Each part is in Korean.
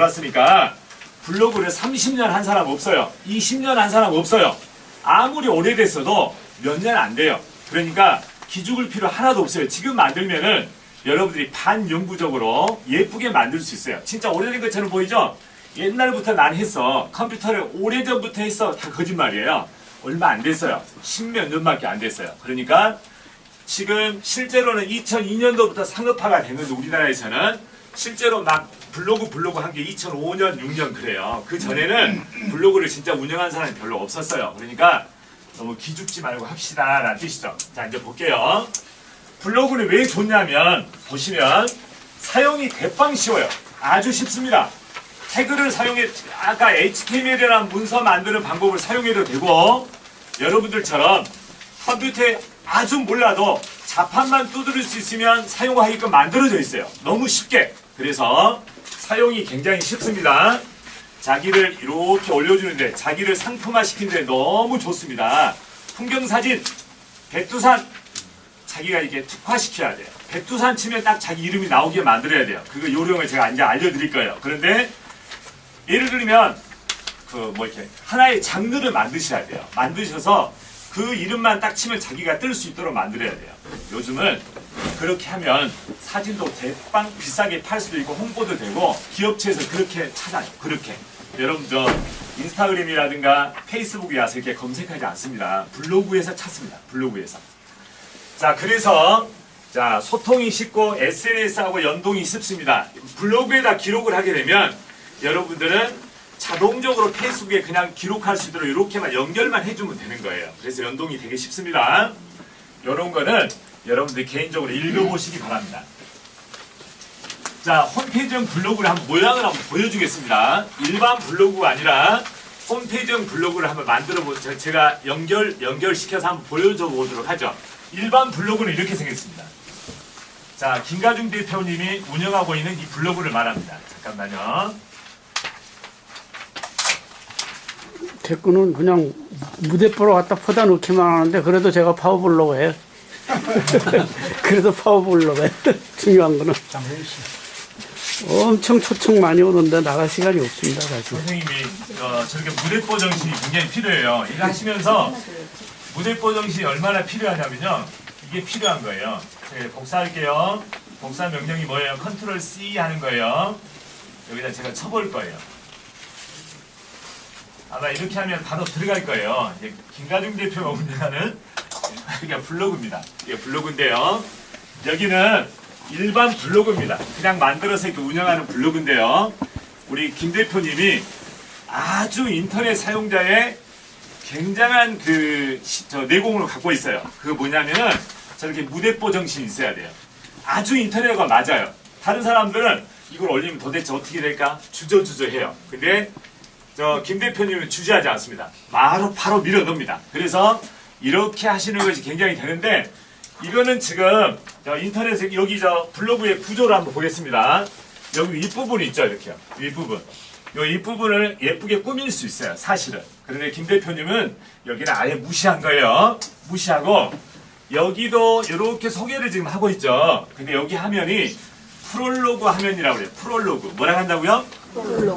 봤으니까 블로그를 30년 한 사람 없어요. 20년 한 사람 없어요. 아무리 오래됐어도 몇 년 안 돼요. 그러니까 기죽을 필요 하나도 없어요. 지금 만들면은 여러분들이 반영구적으로 예쁘게 만들 수 있어요. 진짜 오래된 것처럼 보이죠? 옛날부터 난 했어. 컴퓨터를 오래전부터 했어. 다 거짓말이에요. 얼마 안 됐어요. 십몇 년밖에 안 됐어요. 그러니까 지금 실제로는 2002년도부터 상업화가 됐는데 우리나라에서는 실제로 막 블로그 블로그 한 게 2005년 6년 그래요. 그 전에는 블로그를 진짜 운영한 사람이 별로 없었어요. 그러니까 너무 기죽지 말고 합시다 라는 뜻이죠. 자 이제 볼게요. 블로그는 왜 좋냐면 보시면 사용이 대빵 쉬워요. 아주 쉽습니다. 태그를 사용해 아까 HTML이라는 문서 만드는 방법을 사용해도 되고 여러분들처럼 컴퓨터에 아주 몰라도 자판만 두드릴 수 있으면 사용하게끔 만들어져 있어요. 너무 쉽게. 그래서 사용이 굉장히 쉽습니다. 자기를 이렇게 올려주는데 자기를 상품화 시키는데 너무 좋습니다. 풍경사진, 백두산 자기가 이게 특화시켜야 돼요. 백두산 치면 딱 자기 이름이 나오게 만들어야 돼요. 그거 요령을 제가 이제 알려드릴 거예요. 그런데 예를 들면 그 뭐 이렇게 하나의 장르를 만드셔야 돼요. 만드셔서 그 이름만 딱 치면 자기가 뜰 수 있도록 만들어야 돼요. 요즘은 그렇게 하면 사진도 대빵 비싸게 팔 수도 있고 홍보도 되고 기업체에서 그렇게 찾아요. 그렇게. 여러분 저 인스타그램이라든가 페이스북에 와서 이렇게 검색하지 않습니다. 블로그에서 찾습니다. 블로그에서. 자 그래서 자 소통이 쉽고 SNS하고 연동이 쉽습니다. 블로그에다 기록을 하게 되면 여러분들은 자동적으로 페이스북에 그냥 기록할 수 있도록 이렇게만 연결만 해주면 되는 거예요. 그래서 연동이 되게 쉽습니다. 이런 거는 여러분들 개인적으로 읽어보시기 바랍니다. 자, 홈페이지형 블로그를 한번 모양을 한번 보여주겠습니다. 일반 블로그가 아니라 홈페이지형 블로그를 한번 만들어 보 제가 연결 연결시켜서 한번 보여줘 보도록 하죠. 일반 블로그는 이렇게 생겼습니다. 자, 김가중 대표님이 운영하고 있는 이 블로그를 말합니다. 잠깐만요. 댓글은 그냥 무대뽀로 갖다 퍼다 놓기만 하는데 그래도 제가 파워블로그 해요. 그래도 파워블로그 해요. 중요한 거는. 엄청 초청 많이 오는데 나갈 시간이 없습니다, 사실. 선생님이 어, 저렇게 무대뽀 정신이 굉장히 필요해요. 이거 하시면서 무대뽀 정신이 얼마나 필요하냐면요. 이게 필요한 거예요. 제가 복사할게요. 복사 명령이 뭐예요? 컨트롤 C 하는 거예요. 여기다 제가 쳐볼 거예요. 아마 이렇게 하면 바로 들어갈 거예요. 김가중 대표가 운영하는 이게 블로그입니다. 이게 블로그인데요. 여기는 일반 블로그입니다. 그냥 만들어서 이렇게 운영하는 블로그인데요. 우리 김 대표님이 아주 인터넷 사용자의 굉장한 그, 시- 저 내공을 갖고 있어요. 그거 뭐냐면은 저렇게 무대뽀 정신이 있어야 돼요. 아주 인터넷과 맞아요. 다른 사람들은 이걸 올리면 도대체 어떻게 될까? 주저주저 해요. 근데 저 김 대표님은 주저하지 않습니다. 바로 바로 밀어 넣습니다. 그래서 이렇게 하시는 것이 굉장히 되는데 이거는 지금 저 인터넷에 여기 저 블로그의 구조를 한번 보겠습니다. 여기 윗부분이 있죠, 이렇게요. 윗부분. 요 윗부분을 예쁘게 꾸밀 수 있어요, 사실은. 그런데 김 대표님은 여기는 아예 무시한 거예요. 무시하고 여기도 이렇게 소개를 지금 하고 있죠. 근데 여기 화면이 프롤로그 화면이라고 그래요. 프롤로그. 뭐라 한다고요?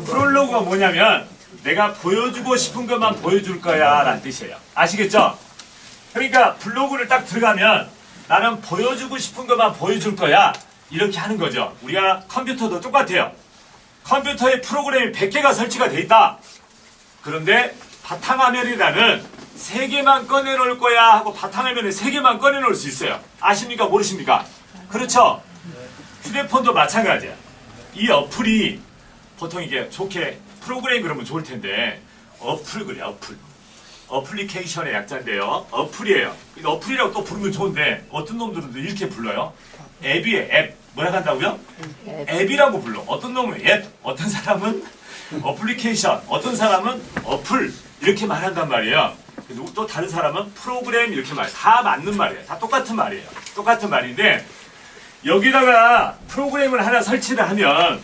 프롤로그가 뭐냐면 내가 보여주고 싶은 것만 보여줄 거야 라는 뜻이에요. 아시겠죠? 그러니까 블로그를 딱 들어가면 나는 보여주고 싶은 것만 보여줄 거야. 이렇게 하는 거죠. 우리가 컴퓨터도 똑같아요. 컴퓨터에 프로그램이 100개가 설치가 돼 있다. 그런데 바탕화면이라는 세 개만 꺼내놓을 거야 하고 바탕화면에 세 개만 꺼내놓을 수 있어요. 아십니까? 모르십니까? 그렇죠? 휴대폰도 마찬가지야. 이 어플이 보통 이게 좋게 프로그램 그러면 좋을 텐데 어플 그래 어플. 어플리케이션의 약자인데요. 어플이에요. 이 어플이라고 또 부르면 좋은데 어떤 놈들은 또 이렇게 불러요. 앱이에요. 앱. 뭐라 한다고요? 앱 이라고 불러. 어떤 놈은 앱, 어떤 사람은 어플리케이션, 어떤 사람은 어플 이렇게 말한단 말이에요. 그리고 또 다른 사람은 프로그램 이렇게 말. 다 맞는 말이에요. 다 똑같은 말이에요. 똑같은 말인데 여기다가 프로그램을 하나 설치를 하면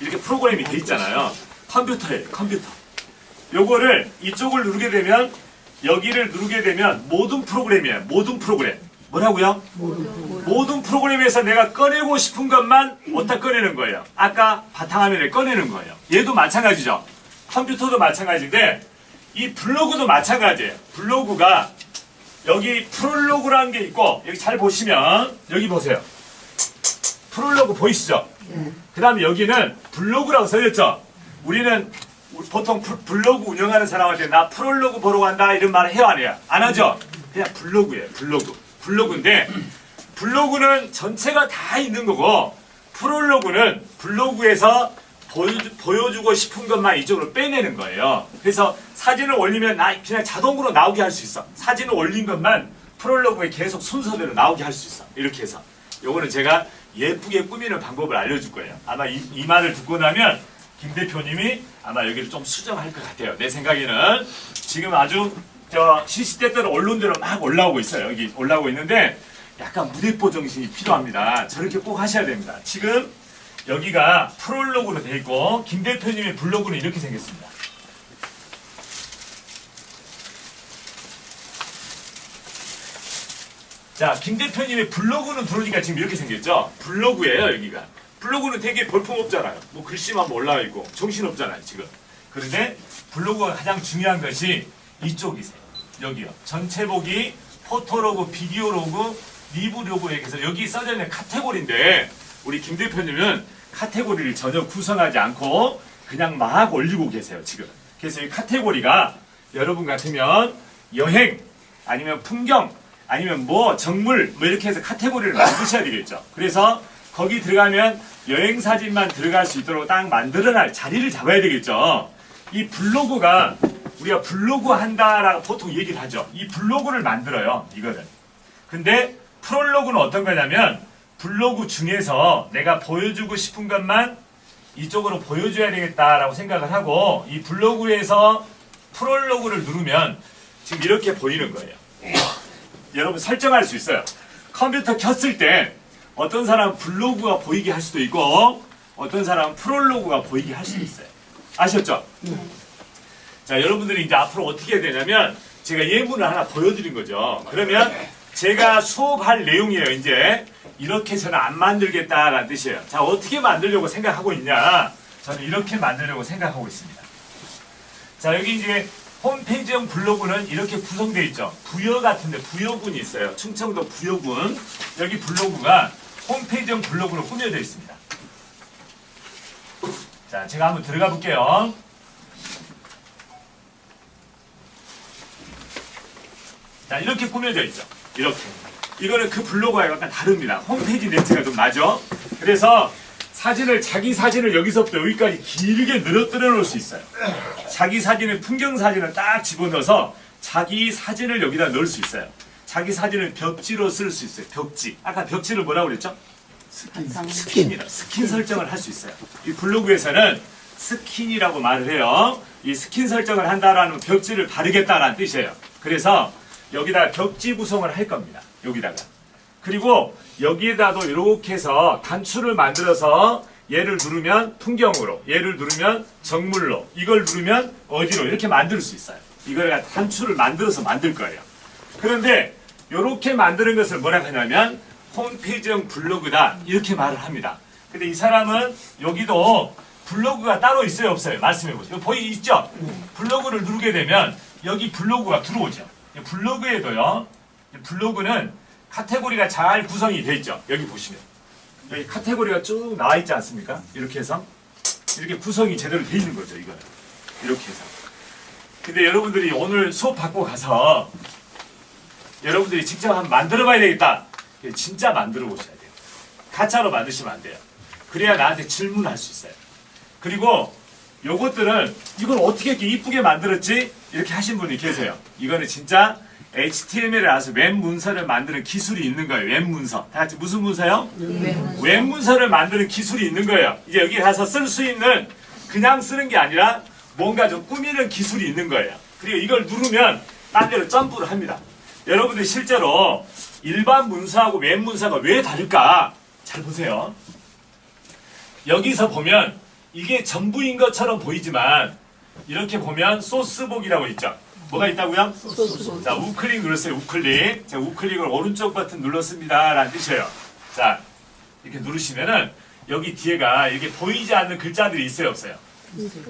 이렇게 프로그램이 돼 있잖아요. 컴퓨터에 컴퓨터. 요거를 이쪽을 누르게 되면 여기를 누르게 되면 모든 프로그램이에요. 모든 프로그램. 뭐라고요? 모든 프로그램에서 내가 꺼내고 싶은 것만 어디다 꺼내는 거예요. 아까 바탕화면에 꺼내는 거예요. 얘도 마찬가지죠. 컴퓨터도 마찬가지인데 이 블로그도 마찬가지예요. 블로그가 여기 프롤로그라는 게 있고 여기 잘 보시면 여기 보세요. 프롤로그 보이시죠? 그 다음에 여기는 블로그라고 써있죠? 우리는 보통 프- 블로그 운영하는 사람한테 나 프롤로그 보러 간다 이런 말을 해요 안 해요? 안 하죠? 그냥 블로그예요 블로그 블로그인데 블로그는 전체가 다 있는 거고 프롤로그는 블로그에서 보여주, 보여주 고 싶은 것만 이쪽으로 빼내는 거예요. 그래서 사진을 올리면 나 그냥 자동으로 나오게 할 수 있어. 사진을 올린 것만 프롤로그에 계속 순서대로 나오게 할 수 있어. 이렇게 해서. 요거는 제가 예쁘게 꾸미는 방법을 알려줄 거예요. 아마 이, 이 말을 듣고 나면 김 대표님이 아마 여기를 좀 수정할 것 같아요. 내 생각에는 지금 아주 저 시시때때로 언론대로 막 올라오고 있어요. 여기 올라오고 있는데 약간 무대포 정신이 필요합니다. 저렇게 꼭 하셔야 됩니다. 지금 여기가 프롤로그로 돼 있고 김 대표님의 블로그는 이렇게 생겼습니다. 자, 김 대표님의 블로그는 들어오니까 지금 이렇게 생겼죠? 블로그예요, 여기가. 블로그는 되게 볼품없잖아요. 뭐 글씨만 올라와 있고 정신없잖아요, 지금. 그런데 블로그가 가장 중요한 것이 이쪽이세요. 여기요. 전체 보기, 포토로그, 비디오로그, 리뷰로그에 서 여기 써져 있는 카테고리인데 우리 김 대표님은 카테고리를 전혀 구성하지 않고 그냥 막 올리고 계세요, 지금. 그래서 이 카테고리가 여러분 같으면 여행, 아니면 풍경, 아니면 뭐 정물 뭐 이렇게 해서 카테고리를 만드셔야 되겠죠. 그래서 거기 들어가면 여행 사진만 들어갈 수 있도록 딱 만들어낼 자리를 잡아야 되겠죠. 이 블로그가 우리가 블로그 한다라고 보통 얘기를 하죠. 이 블로그를 만들어요. 이거는. 근데 프롤로그는 어떤 거냐면 블로그 중에서 내가 보여주고 싶은 것만 이쪽으로 보여줘야 되겠다라고 생각을 하고 이 블로그에서 프롤로그를 누르면 지금 이렇게 보이는 거예요. 여러분 설정할 수 있어요. 컴퓨터 켰을 때 어떤 사람은 블로그가 보이게 할 수도 있고 어떤 사람은 프롤로그가 보이게 할 수도 있어요. 아셨죠? 자, 여러분들이 이제 앞으로 어떻게 해야 되냐면 제가 예문을 하나 보여드린 거죠. 그러면 제가 수업할 내용이에요. 이제 이렇게 저는 안 만들겠다라는 뜻이에요. 자, 어떻게 만들려고 생각하고 있냐? 저는 이렇게 만들려고 생각하고 있습니다. 자, 여기 이제 홈페이지형 블로그는 이렇게 구성되어 있죠. 부여 같은데 부여군이 있어요. 충청도 부여군. 여기 블로그가 홈페이지형 블로그로 꾸며져 있습니다. 자, 제가 한번 들어가 볼게요. 자, 이렇게 꾸며져 있죠. 이렇게. 이거는 그 블로그와 약간 다릅니다. 홈페이지 네트가 좀 나죠. 그래서 사진을 자기 사진을 여기서부터 여기까지 길게 늘어뜨려 놓을 수 있어요. 자기 사진을 풍경 사진을 딱 집어넣어서 자기 사진을 여기다 넣을 수 있어요. 자기 사진을 벽지로 쓸 수 있어요. 벽지. 아까 벽지를 뭐라고 그랬죠? 스킨이라 스킨 설정을 할 수 있어요. 이 블로그에서는 스킨이라고 말을 해요. 이 스킨 설정을 한다라는 벽지를 바르겠다라는 뜻이에요. 그래서 여기다 벽지 구성을 할 겁니다. 여기다가. 그리고 여기에다도 이렇게 해서 단추를 만들어서 얘를 누르면 풍경으로, 얘를 누르면 정물로, 이걸 누르면 어디로 이렇게 만들 수 있어요. 이걸 단추를 만들어서 만들 거예요. 그런데 이렇게 만드는 것을 뭐라 하냐면 홈페이지형 블로그다 이렇게 말을 합니다. 근데 이 사람은 여기도 블로그가 따로 있어요 없어요? 말씀해 보세요. 보이 있죠? 블로그를 누르게 되면 여기 블로그가 들어오죠. 블로그에도요. 블로그는 카테고리가 잘 구성이 돼 있죠. 여기 보시면 여기 카테고리가 쭉 나와 있지 않습니까? 이렇게 해서 이렇게 구성이 제대로 돼 있는 거죠. 이거는 이렇게 해서. 근데 여러분들이 오늘 수업 받고 가서 여러분들이 직접 한번 만들어 봐야 되겠다. 진짜 만들어 보셔야 돼요. 가짜로 만드시면 안 돼요. 그래야 나한테 질문할 수 있어요. 그리고 요것들은 이걸 어떻게 이렇게 이쁘게 만들었지? 이렇게 하신 분이 계세요. 이거는 진짜 HTML에 나서 웹 문서를 만드는 기술이 있는 거예요. 웹 문서. 다 같이 무슨 문서요? 웹 문서를 만드는 기술이 있는 거예요. 이제 여기 가서 쓸 수 있는 그냥 쓰는 게 아니라 뭔가 좀 꾸미는 기술이 있는 거예요. 그리고 이걸 누르면 딴 데로 점프를 합니다. 여러분들 실제로 일반 문서하고 웹 문서가 왜 다를까? 잘 보세요. 여기서 보면 이게 전부인 것처럼 보이지만 이렇게 보면 소스복이라고 있죠. 뭐가 있다고요? 소수. 자, 우클릭 눌렀어요. 우클릭. 제가 우클릭을 오른쪽 버튼 눌렀습니다. 라는 뜻이에요. 자, 이렇게 누르시면은 여기 뒤에가 이렇게 보이지 않는 글자들이 있어요, 없어요?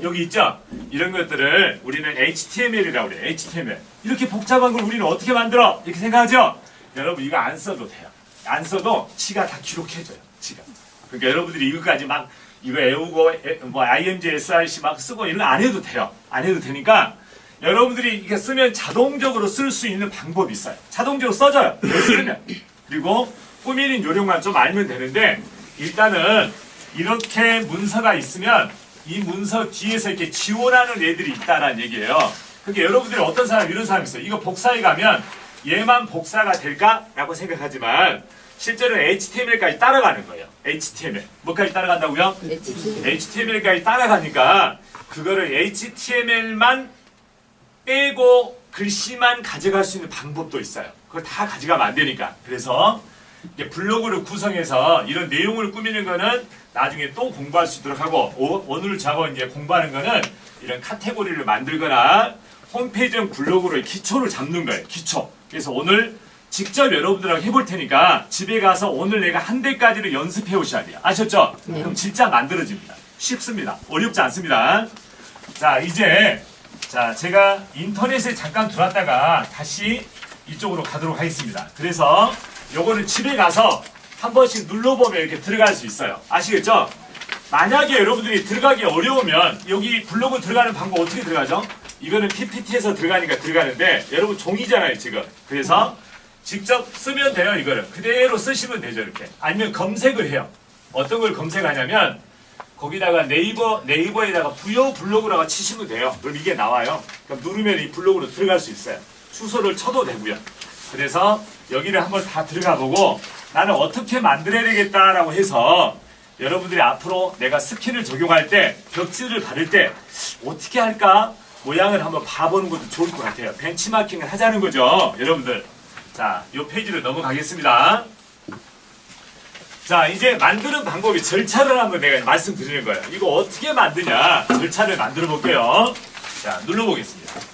여기 있죠? 이런 것들을 우리는 HTML이라고 그래요. HTML. 이렇게 복잡한 걸 우리는 어떻게 만들어? 이렇게 생각하죠? 여러분, 이거 안 써도 돼요. 안 써도 치가 다 기록해줘요. 치가. 그러니까 여러분들이 이거까지 막 이거 외우고 에- 뭐 IMG, SRC 막 쓰고 이런 거 안 해도 돼요. 안 해도 되니까 여러분들이 이게 쓰면 자동적으로 쓸 수 있는 방법이 있어요. 자동적으로 써져요. 쓰면. 그리고 꾸미는 요령만 좀 알면 되는데 일단은 이렇게 문서가 있으면 이 문서 뒤에서 이렇게 지원하는 애들이 있다라는 얘기예요. 그러니까 여러분들이 어떤 사람 이런 사람이 있어요. 이거 복사해 가면 얘만 복사가 될까라고 생각하지만 실제로 HTML까지 따라가는 거예요. HTML. 뭐까지 따라간다고요? HTML까지 따라가니까 그거를 HTML만 빼고 글씨만 가져갈 수 있는 방법도 있어요. 그걸 다 가져가면 안 되니까. 그래서 이제 블로그를 구성해서 이런 내용을 꾸미는 거는 나중에 또 공부할 수 있도록 하고 오, 오늘 저거 이제 공부하는 거는 이런 카테고리를 만들거나 홈페이지용 블로그로 기초를 잡는 거예요. 기초. 그래서 오늘 직접 여러분들하고 해볼 테니까 집에 가서 오늘 내가 한 대까지를 연습해 오셔야 돼요. 아셨죠? 그럼 진짜 만들어집니다. 쉽습니다. 어렵지 않습니다. 자, 이제 자, 제가 인터넷에 잠깐 들어왔다가 다시 이쪽으로 가도록 하겠습니다. 그래서 요거는 집에 가서 한 번씩 눌러보면 이렇게 들어갈 수 있어요. 아시겠죠? 만약에 여러분들이 들어가기 어려우면 여기 블로그 들어가는 방법 어떻게 들어가죠? 이거는 PPT에서 들어가니까 들어가는데 여러분 종이잖아요, 지금. 그래서 직접 쓰면 돼요, 이거를. 그대로 쓰시면 되죠, 이렇게. 아니면 검색을 해요. 어떤 걸 검색하냐면 거기다가 네이버 네이버에다가 부여 블로그라고 치시면 돼요. 그럼 이게 나와요. 그럼 누르면 이 블로그로 들어갈 수 있어요. 주소를 쳐도 되고요. 그래서 여기를 한번 다 들어가 보고 나는 어떻게 만들어야 되겠다라고 해서 여러분들이 앞으로 내가 스킨을 적용할 때 벽지를 바를 때 어떻게 할까 모양을 한번 봐보는 것도 좋을 것 같아요. 벤치마킹을 하자는 거죠, 여러분들. 자, 이 페이지로 넘어가겠습니다. 자, 이제 만드는 방법이 절차를 한번 내가 말씀드리는 거예요. 이거 어떻게 만드냐? 절차를 만들어 볼게요. 자, 눌러보겠습니다.